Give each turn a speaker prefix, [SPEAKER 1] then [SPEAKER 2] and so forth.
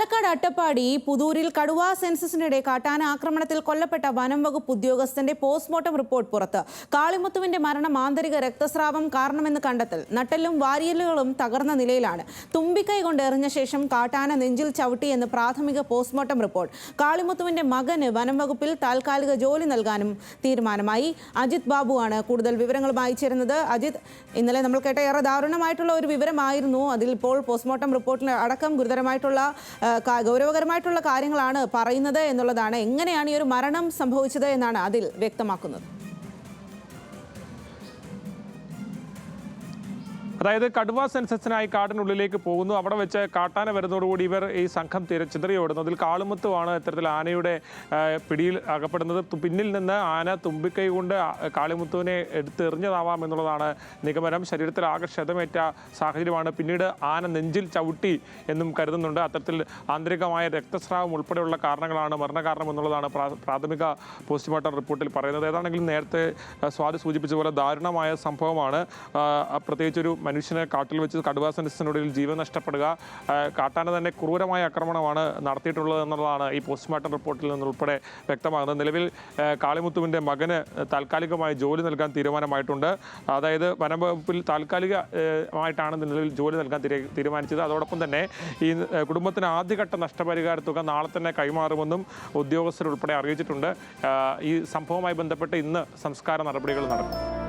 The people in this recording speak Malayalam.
[SPEAKER 1] പാലക്കാട് അട്ടപ്പാടി പുതൂരിൽ കടുവാ സെൻസസിനിടെ കാട്ടാന ആക്രമണത്തിൽ കൊല്ലപ്പെട്ട വനം വകുപ്പ് ഉദ്യോഗസ്ഥന്റെ പോസ്റ്റ്മോർട്ടം റിപ്പോർട്ട് പുറത്ത്. കാളിമുത്തുവിന്റെ മരണം ആന്തരിക രക്തസ്രാവം കാരണമെന്ന് കണ്ടെത്തൽ. നട്ടലും വാരിയലുകളും തകർന്ന നിലയിലാണ്. തുമ്പിക്കൈ കൊണ്ട് എറിഞ്ഞ ശേഷം കാട്ടാന നെഞ്ചിൽ ചവിട്ടിയെന്ന് പ്രാഥമിക പോസ്റ്റ്മോർട്ടം റിപ്പോർട്ട്. കാളിമുത്തുവിന്റെ മകന് വനം വകുപ്പിൽ താൽക്കാലിക ജോലി നൽകാനും തീരുമാനമായി. അജിത് ബാബുവാണ് കൂടുതൽ വിവരങ്ങളുമായി ചേരുന്നത്. അജിത് ഇന്നലെ നമ്മൾ കേട്ട ഏറെ ദാരുണമായിട്ടുള്ള ഒരു വിവരമായിരുന്നു. അതിൽ ഇപ്പോൾ പോസ്റ്റ്മോർട്ടം റിപ്പോർട്ടിൽ അടക്കം ഗുരുതരമായിട്ടുള്ള ഗൗരവകരമായിട്ടുള്ള കാര്യങ്ങളാണ് പറയുന്നത് എന്നുള്ളതാണ്. എങ്ങനെയാണ് ഈ ഒരു മരണം സംഭവിച്ചത് എന്നാണ് അതിൽ വ്യക്തമാക്കുന്നത്.
[SPEAKER 2] അതായത് കടുവ സെൻസസിനായി കാടിനുള്ളിലേക്ക് പോകുന്നു. അവിടെ വെച്ച് കാട്ടാന വരുന്നതോടുകൂടി ഇവർ ഈ സംഘം ചിതറിയോടുന്നു. അതിൽ കാളുമുത്തുവാണ് ഇത്തരത്തിൽ ആനയുടെ പിടിയിൽ അകപ്പെടുന്നത്. പിന്നിൽ നിന്ന് ആന തുമ്പിക്കൈ കൊണ്ട് കാളിമുത്തുവിനെ എടുത്തെറിഞ്ഞതാവാം എന്നുള്ളതാണ് നിഗമനം. ശരീരത്തിൽ ആകെ ക്ഷതമേറ്റ സാഹചര്യമാണ്. പിന്നീട് ആന നെഞ്ചിൽ ചവിട്ടി എന്നും കരുതുന്നുണ്ട്. അത്തരത്തിൽ ആന്തരികമായ രക്തസ്രാവം ഉൾപ്പെടെയുള്ള കാരണങ്ങളാണ് മരണകാരണം എന്നുള്ളതാണ് പ്രാഥമിക പോസ്റ്റ്മോർട്ടം റിപ്പോർട്ടിൽ പറയുന്നത്. ഏതാണെങ്കിലും നേരത്തെ സ്വാതി സൂചിപ്പിച്ച പോലെ ദാരുണമായ സംഭവമാണ്. ഒരു മനുഷ്യനെ കാട്ടിൽ വെച്ച് കടുവാ ജീവൻ നഷ്ടപ്പെടുക കാട്ടാന തന്നെ ക്രൂരമായ ആക്രമണമാണ് നടത്തിയിട്ടുള്ളത് എന്നുള്ളതാണ് ഈ പോസ്റ്റ്മോർട്ടം റിപ്പോർട്ടിൽ നിന്നുൾപ്പെടെ വ്യക്തമാകുന്നത്. നിലവിൽ കാളിമുത്തുവിന്റെ മകന് താൽക്കാലികമായി ജോലി നൽകാൻ തീരുമാനമായിട്ടുണ്ട്. അതായത് വനംവകുപ്പിൽ താൽക്കാലികമായിട്ടാണ് നിലവിൽ ജോലി നൽകാൻ തീരുമാനിച്ചത്. അതോടൊപ്പം തന്നെ ഈ കുടുംബത്തിന് ആദ്യഘട്ട നഷ്ടപരിഹാര തുക നാളെ തന്നെ കൈമാറുമെന്നും ഉദ്യോഗസ്ഥരുൾപ്പെടെ അറിയിച്ചിട്ടുണ്ട്. ഈ സംഭവവുമായി ബന്ധപ്പെട്ട് ഇന്ന് സംസ്കാര നടപടികൾ നടക്കും.